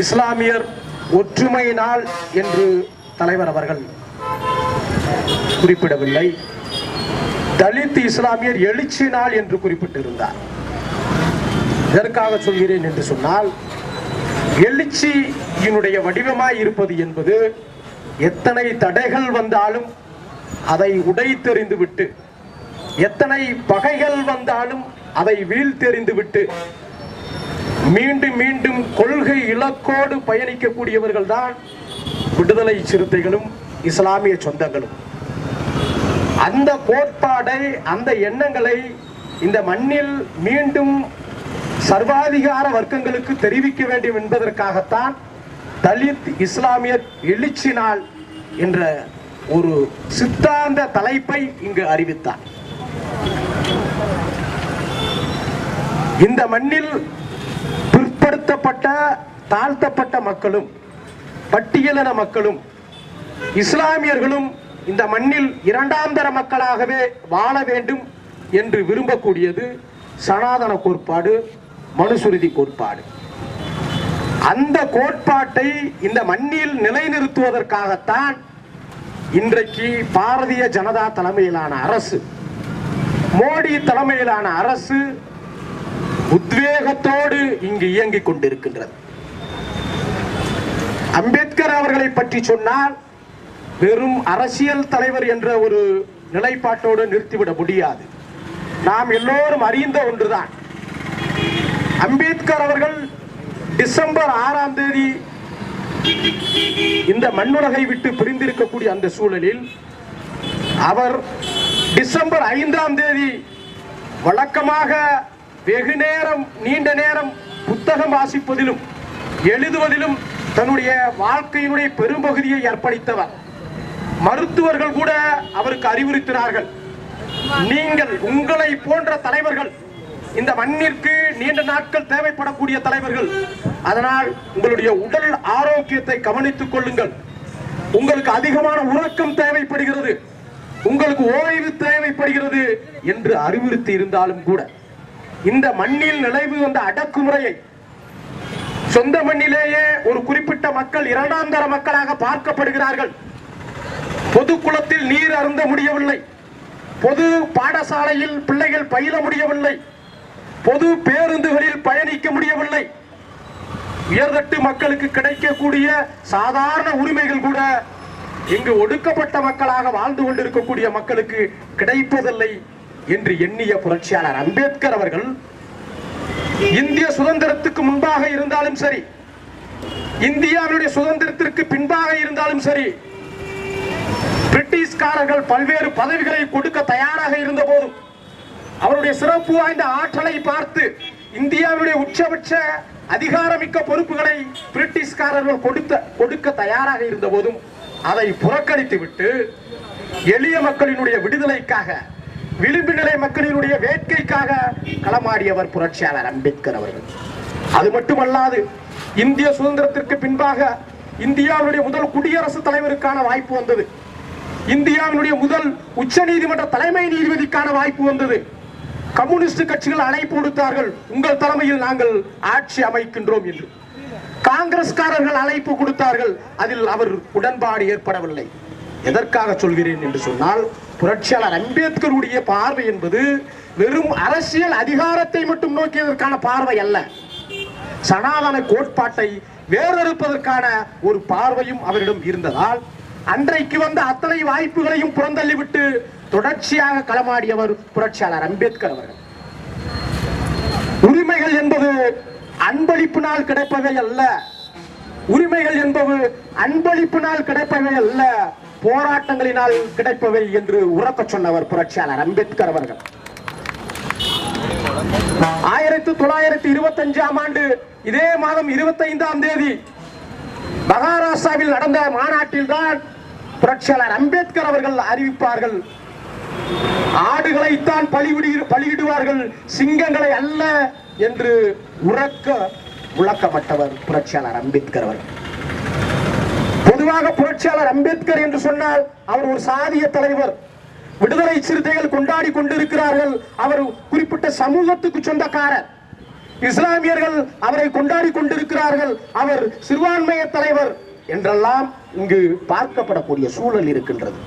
இஸ்லாமியர் ஒற்றுமை நாள் என்று தலைவர் அவர்கள் குறிப்பிடவில்லை. தலித் இஸ்லாமியர் எழுச்சி நாள் என்று குறிப்பிட்டிருந்தார். எதற்காக சொல்கிறேன் என்று சொன்னால் எழுச்சியினுடைய வடிவமாய் இருப்பது என்பது எத்தனை தடைகள் வந்தாலும் அதை உடைத்தெறிந்து விட்டு எத்தனை பகைகள் வந்தாலும் அதை வீழ்த்தெறிந்து விட்டு மீண்டும் மீண்டும் கொள்கை இலக்கோடு பயணிக்கக்கூடியவர்கள் தான் விடுதலை சிறுத்தைகளும் இஸ்லாமிய சொந்தங்களும். அந்த கோட்பாடை அந்த எண்ணங்களை இந்த மண்ணில் மீண்டும் சர்வாதிகார வர்க்கங்களுக்கு தெரிவிக்க வேண்டும் என்பதற்காகத்தான் தலித் இஸ்லாமியர் எழுச்சி நாள் என்ற ஒரு சித்தாந்த தலைப்பை இங்கு அறிவித்தார். இந்த மண்ணில் பிற்படுத்தப்பட்ட தாழ்த்தப்பட்ட மக்களும் பட்டியலின மக்களும் இஸ்லாமியர்களும் இந்த மண்ணில் இரண்டாம் தர மக்களாகவே வாழ வேண்டும் என்று விரும்பக்கூடியது சனாதன கோட்பாடு மனுசுருதி கோட்பாடு. அந்த கோட்பாட்டை இந்த மண்ணில் நிலைநிறுத்துவதற்காகத்தான் இன்றைக்கு பாரதிய ஜனதா தலைமையிலான அரசு மோடி தலைமையிலான அரசு உத்வேகத்தோடு இங்கு இயங்கிக் கொண்டிருக்கின்றது. அம்பேத்கர் அவர்களை பற்றி சொன்னால் வெறும் அரசியல் தலைவர் என்ற ஒரு நிலைப்பாட்டோடு நிறுத்திவிட முடியாது. நாம் எல்லோரும் அறிந்த ஒன்றுதான். அம்பேத்கர் அவர்கள் டிசம்பர் ஆறாம் தேதி இந்த மண்ணுலகை விட்டு பிரிந்திருக்கக்கூடிய அந்த சூழலில் அவர் டிசம்பர் ஐந்தாம் தேதி வழக்கமாக வெகு நேரம் நீண்ட நேரம் புத்தகம் வாசிப்பதிலும் எழுதுவதிலும் தன்னுடைய வாழ்க்கையினுடைய பெரும்பகுதியை அர்ப்பணித்தவர். மருத்துவர்கள் கூட அவருக்கு அறிவுறுத்தினார்கள். நீங்கள் உங்களை போன்ற தலைவர்கள் இந்த மண்ணிற்கு நீண்ட நாட்கள் தேவைப்படக்கூடிய தலைவர்கள் அதனால் உங்களுடைய உடல் ஆரோக்கியத்தை கவனித்துக் கொள்ளுங்கள். உங்களுக்கு அதிகமான உறக்கம் தேவைப்படுகிறது. உங்களுக்கு ஓய்வு தேவைப்படுகிறது என்று அறிவுறுத்தி இருந்தாலும் கூட. இந்த மண்ணில் நிலைவு வந்த அடக்குமுறையை சொந்த மண்ணிலேயே ஒரு குறிப்பிட்ட மக்கள் இரண்டாம் தர மக்களாக பார்க்கப்படுகிறார்கள். பொது குளத்தில் நீர் அருந்த முடியவில்லை. பொது பாடசாலையில் பிள்ளைகள் பயில முடியவில்லை. பொது பேருந்துகளில் பயணிக்க முடியவில்லை. உயர்தட்டு மக்களுக்கு கிடைக்கக்கூடிய சாதாரண உரிமைகள் கூட இங்கு ஒடுக்கப்பட்ட மக்களாக வாழ்ந்து கொண்டிருக்கக்கூடிய மக்களுக்கு கிடைப்பதில்லை. என்று எண்ணிய புரட்சியாளர் அம்பேத்கர் அவர்கள் இந்திய சுதந்திரத்துக்கு முன்பாக இருந்தாலும் சரி இந்தியாவினுடைய சுதந்திரத்திற்கு பின்பாக இருந்தாலும் சரி பிரிட்டிஷ்காரர்கள் பல்வேறு பதவிகளை கொடுக்க தயாராக இருந்த போதும் அவருடைய சிறப்பு வாய்ந்த ஆற்றலை பார்த்து இந்தியாவுடைய உச்சபட்ச அதிகாரமிக்க பொறுப்புகளை பிரிட்டிஷ்காரர்கள் கொடுத்த கொடுக்க தயாராக இருந்த போதும் அதை புறக்கணித்து விட்டு எளிய மக்களினுடைய விடுதலைக்காக விளிம்பு நிலை மக்களினுடைய வேட்கைக்காக களமாடியவர் புரட்சியாளர் அம்பேத்கர் அவர்கள். அது மட்டுமல்லாது இந்திய சுதந்திரத்திற்கு பின்பாக இந்தியாவுடைய முதல் குடியரசுத் தலைவருக்கான வாய்ப்பு வந்தது. இந்தியாவினுடைய முதல் உச்ச நீதிமன்ற தலைமை நீதிபதிக்கான வாய்ப்பு வந்தது. கம்யூனிஸ்ட் கட்சிகள் அழைப்பு கொடுத்தார்கள். உங்கள் தலைமையில் நாங்கள் ஆட்சி அமைக்கின்றோம் என்று. காங்கிரஸ்காரர்கள் அழைப்பு கொடுத்தார்கள். அதில் அவர் உடன்பாடு ஏற்படவில்லை. எதற்காக சொல்கிறேன் என்று சொன்னால் புரட்சியாளர் அம்பேத்கருடைய பார்வை என்பது வெறும் அரசியல் அதிகாரத்தை மட்டும் நோக்கியதற்கான பார்வை அல்ல. சனாதன கோட்பாட்டை வேறறுப்பதற்கான ஒரு பார்வையும் அவரிடம் இருந்ததால் அன்றைக்கு வந்த அத்தனை வாய்ப்புகளையும் புறந்தள்ளிவிட்டு தொடர்ச்சியாக களமாடியவர் புரட்சியாளர் அம்பேத்கர் அவர்கள். உரிமைகள் என்பது அன்பளிப்பினால் கிடைப்பவை அல்ல. உரிமைகள் என்பது அன்பளிப்பினால் கிடைப்பவை அல்ல. போராட்டங்களினால் கிடைப்பவை என்று உறக்கச் சொன்னவர் புரட்சியாளர் அம்பேத்கர் அவர்கள். ஆயிரத்தி தொள்ளாயிரத்தி இருபத்தி அஞ்சாம் ஆண்டு இதே மாதம் இருபத்தி ஐந்தாம் தேதி மகாராஷ்டிராவில் நடந்த மாநாட்டில் தான் புரட்சியாளர் அம்பேத்கர் அவர்கள் அறிவிப்பார்கள். ஆடுகளைத்தான் பலிவிடு பலியிடுவார்கள் சிங்கங்களை அல்ல என்று உறக்க விளக்கப்பட்டவர் புரட்சியாளர் அம்பேத்கர் அவர்கள். பொதுவாக புரட்சியாளர் அம்பேத்கர் என்று சொன்னால் அவர் ஒரு சாதிய தலைவர். விடுதலை சிறுத்தைகள் கொண்டாடி கொண்டிருக்கிறார்கள். அவர் குறிப்பிட்ட சமூகத்துக்கு சொந்தக்காரர். இஸ்லாமியர்கள் அவரை கொண்டாடி கொண்டிருக்கிறார்கள். அவர் சிறுபான்மைய தலைவர் என்றெல்லாம் இங்கு பார்க்கப்படக்கூடிய சூழல் இருக்கின்றது.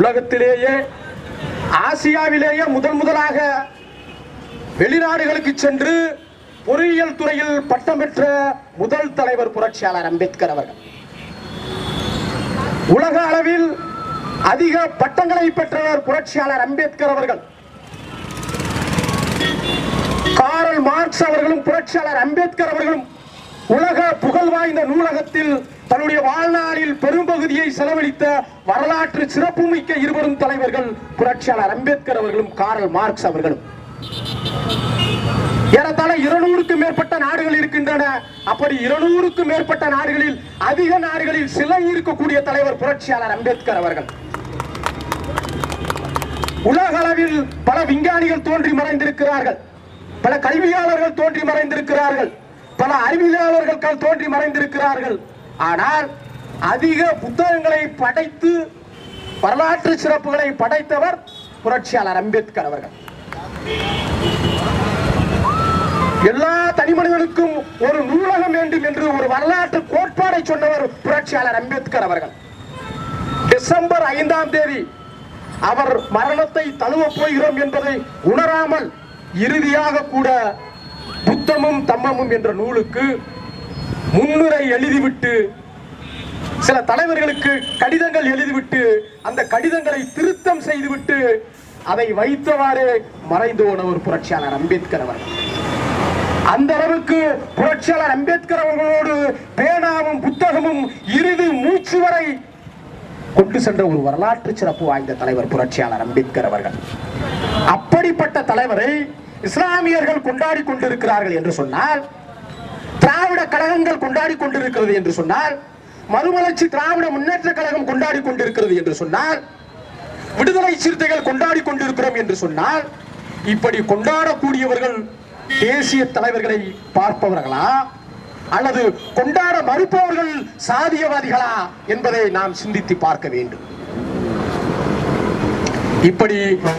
உலகத்திலேயே ஆசியாவிலேயே முதல் முதலாக வெளிநாடுகளுக்கு சென்று பொறியியல் துறையில் பட்டம் பெற்ற முதல் தலைவர் புரட்சியாளர் அம்பேத்கர் அவர்கள். உலக அளவில் அதிக பட்டங்களை பெற்றவர் புரட்சியாளர் அம்பேத்கர் அவர்கள். காரல் மார்க்ஸ் அவர்களும் புரட்சியாளர் அம்பேத்கர் அவர்களும் உலக புகழ் வாய்ந்த நூலகத்தில் தன்னுடைய வாழ்நாளில் பெரும்பகுதியை செலவழித்த வரலாற்று சிறப்புமிக்க இருவரும் தலைவர்கள் புரட்சியாளர் அம்பேத்கர் அவர்களும் காரல் மார்க்ஸ் அவர்களும். இருநூறுக்கும் மேற்பட்ட நாடுகள் இருக்கின்றன. அப்படி இருநூறுக்கும் மேற்பட்ட நாடுகளில் அதிக நாடுகளில் சிலை இருக்கக்கூடிய தலைவர் புரட்சியாளர் அம்பேத்கர் அவர்கள். உலக அளவில் பல விஞ்ஞானிகள் தோன்றி மறைந்திருக்கிறார்கள். பல கல்வியாளர்கள் தோன்றி மறைந்திருக்கிறார்கள். பல அறிவியலாளர்கள் தோன்றி மறைந்திருக்கிறார்கள். ஆனால் அதிக புத்தகங்களை படைத்து வரலாற்று சிறப்புகளை படைத்தவர் புரட்சியாளர் அம்பேத்கர் அவர்கள். எல்லா தனி மனிதனுக்கும் ஒரு நூலகம் வேண்டும் என்று ஒரு வரலாற்று கோட்பாடை சொன்னவர் புரட்சியாளர் அம்பேத்கர் அவர்கள். டிசம்பர் ஐந்தாம் தேதி அவர் மரணத்தை தழுவ போகிறோம் என்பதை உணராமல் இறுதியாக கூட புத்தமும் தம்மமும் என்ற நூலுக்கு முன்னுரை எழுதிவிட்டு சில தலைவர்களுக்கு கடிதங்கள் எழுதிவிட்டு அந்த கடிதங்களை திருத்தம் செய்துவிட்டு அதை வைத்தவாறே மறைந்து போனவர் புரட்சியாளர் அம்பேத்கர் அவர்கள். அந்த அளவுக்கு புரட்சியாளர் அம்பேத்கர் அவர்களோடு பேனாவும் புத்தகமும் இறுதி மூச்சு வரை கொண்டு சென்ற ஒரு வரலாற்று சிறப்பு வாய்ந்த தலைவர் புரட்சியாளர் அம்பேத்கர் அவர்கள். அப்படிப்பட்ட தலைவரை இஸ்லாமியர்கள் கொண்டாடி கொண்டிருக்கிறார்கள் என்று சொன்னால் திராவிட கழகங்கள் கொண்டாடி கொண்டிருக்கிறது என்று சொன்னால் மறுமலர்ச்சி திராவிட முன்னேற்ற கழகம் கொண்டாடி கொண்டிருக்கிறது என்று சொன்னால் விடுதலை சிறுத்தைகள் கொண்டாடி கொண்டிருக்கிறோம் என்று சொன்னால் இப்படி கொண்டாடக்கூடியவர்கள் தேசிய தலைவர்களை பார்ப்பவர்களா? அல்லது கொண்டாட மறுப்பவர்கள் சாதியவாதிகளா என்பதை நாம் சிந்தித்து பார்க்க வேண்டும். இப்படி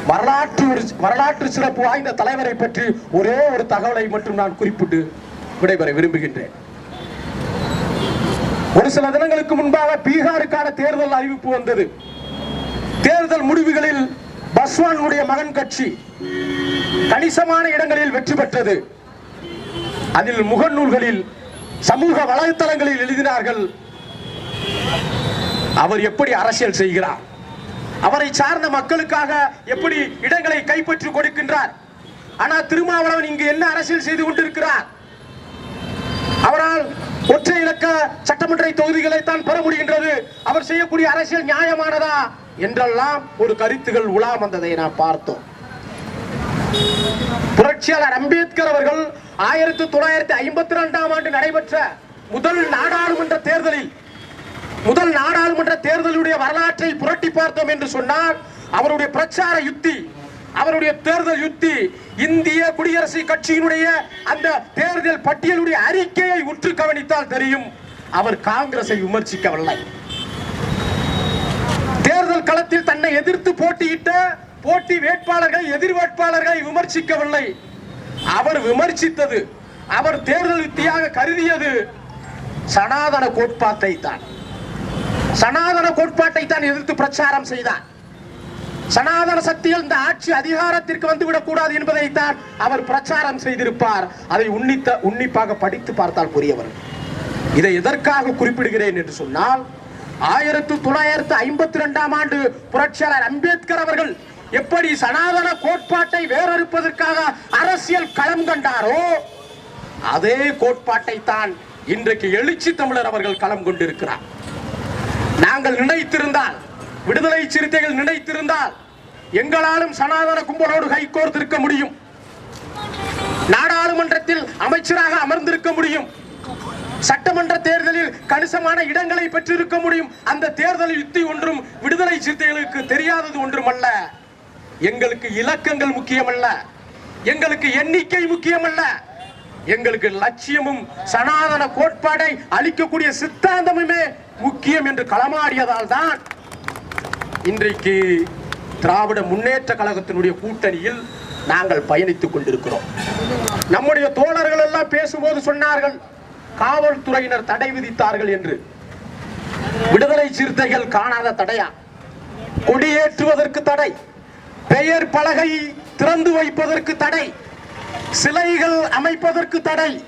வரலாற்று வரலாற்று சிறப்பு வாய்ந்த தலைவரை பற்றி ஒரே ஒரு தகவலை மட்டும் நான் குறிப்பிட்டு விடைபெற விரும்புகின்றேன். ஒரு சில தினங்களுக்கு முன்பாக பீகாருக்கான தேர்தல் அறிவிப்பு வந்தது. தேர்தல் முடிவுகளில் பஸ்வானுடைய மகன் கட்சி கணிசமான இடங்களில் வெற்றி பெற்றது. அதில் முகநூல்களில் சமூக வலைத்தளங்களில் எழுதினார்கள். அவர் எப்படி அரசியல் செய்கிறார்? அவரை சார்ந்த மக்களுக்காக எப்படி இடங்களை கைப்பற்றி கொடுக்கின்றார்? ஆனால் திருமாவளவன் இங்கு என்ன அரசியல் செய்து கொண்டிருக்கிறார்? அவரால் ஒற்றை இலக்க சட்டமன்ற தொகுதிகளை தான் பெற முடிகின்றது. அவர் செய்யக்கூடிய அரசியல் நியாயமானதா? என்றெல்லாம் ஒரு கருத்துகள் உலா வந்ததை நாம் பார்த்தோம். புரட்சியாளர் அம்பேத்கர் அவர்கள் ஆயிரத்தி தொள்ளாயிரத்தி ஐம்பத்தி இரண்டாம் ஆண்டு நடைபெற்ற முதல் நாடாளுமன்ற தேர்தலில் முதல் நாடாளுமன்ற தேர்தலுடைய வரலாற்றை புரட்டி பார்த்தோம் என்று சொன்னால் அவருடைய பிரச்சார யுத்தி அவருடைய தேர்தல் யுத்தி இந்திய குடியரசு கட்சியினுடைய அந்த தேர்தல் பட்டியலுடைய அறிக்கையை உற்று கவனித்தால் தெரியும் அவர் காங்கிரஸை விமர்சிக்கவில்லை. தேர்தல் களத்தில் தன்னை எதிர்த்து போட்டியிட்ட போட்டி வேட்பாளர்கள் எதிர் வேட்பாளர்களை விமர்சிக்கவில்லை. அவர் விமர்சித்தது அவர் தேர்தல் வித்தியாக கருதியது சனாதன கோட்பாட்டை தான். சனாதன கோட்பாட்டை தான் எதிர்த்து பிரச்சாரம் செய்தார் சனாதன சக்திகள் இந்த ஆட்சி அதிகாரத்திற்கு வந்துவிடக் கூடாது என்பதைத்தான் அவர் பிரச்சாரம் செய்திருப்பார். அதை உன்னித்த உன்னிப்பாக படித்து பார்த்தால் புரியவர் இதை எதற்காக குறிப்பிடுகிறேன் என்று சொன்னால் ஆயிரத்தி தொள்ளாயிரத்து ஐம்பத்தி ரெண்டாம் ஆண்டு புரட்சியாளர் அம்பேத்கர் அவர்கள் எப்படி சனாதன கோட்பாட்டை வேறறுப்பதற்காக அரசியல் களம் கண்டாரோ அதே கோட்பாட்டை தான் இன்றைக்கு எழுச்சி தமிழர் அவர்கள் களம் கொண்டிருக்கிறார். நாங்கள் நினைத்திருந்தால் விடுதலை சிறுத்தைகள் நினைத்திருந்தால் எங்களாலும் சனாதன கும்பலோடு கைகோர்த்திருக்க முடியும். நாடாளுமன்றத்தில் அமைச்சராக அமர்ந்திருக்க முடியும். சட்டமன்ற தேர்தலில் கணிசமான இடங்களை பெற்றிருக்க முடியும். அந்த தேர்தல் யுத்தி ஒன்றும் விடுதலை சிறுத்தைகளுக்கு தெரியாதது ஒன்றுமல்ல. எங்களுக்கு இலக்கங்கள் முக்கியமல்ல. எங்களுக்கு எண்ணிக்கை முக்கியமல்ல. எங்களுக்கு லட்சியமும் சனாதன கோட்பாடை அளிக்கக்கூடிய சித்தாந்தமுமே முக்கியம் என்று களமாடியதால் தான் இன்றைக்கு திராவிட முன்னேற்ற கழகத்தினுடைய கூட்டணியில் நாங்கள் பயணித்துக் கொண்டிருக்கிறோம். நம்முடைய தோழர்கள் எல்லாம் பேசும்போது சொன்னார்கள் காவல்துறையினர் தடை விதித்தார்கள் என்று. விடுதலை சிறுத்தைகள் காணாத தடையா? கொடியேற்றுவதற்கு தடை. பெயர் பலகை திறந்து வைப்பதற்கு தடை. சிலைகள் அமைப்பதற்கு தடை.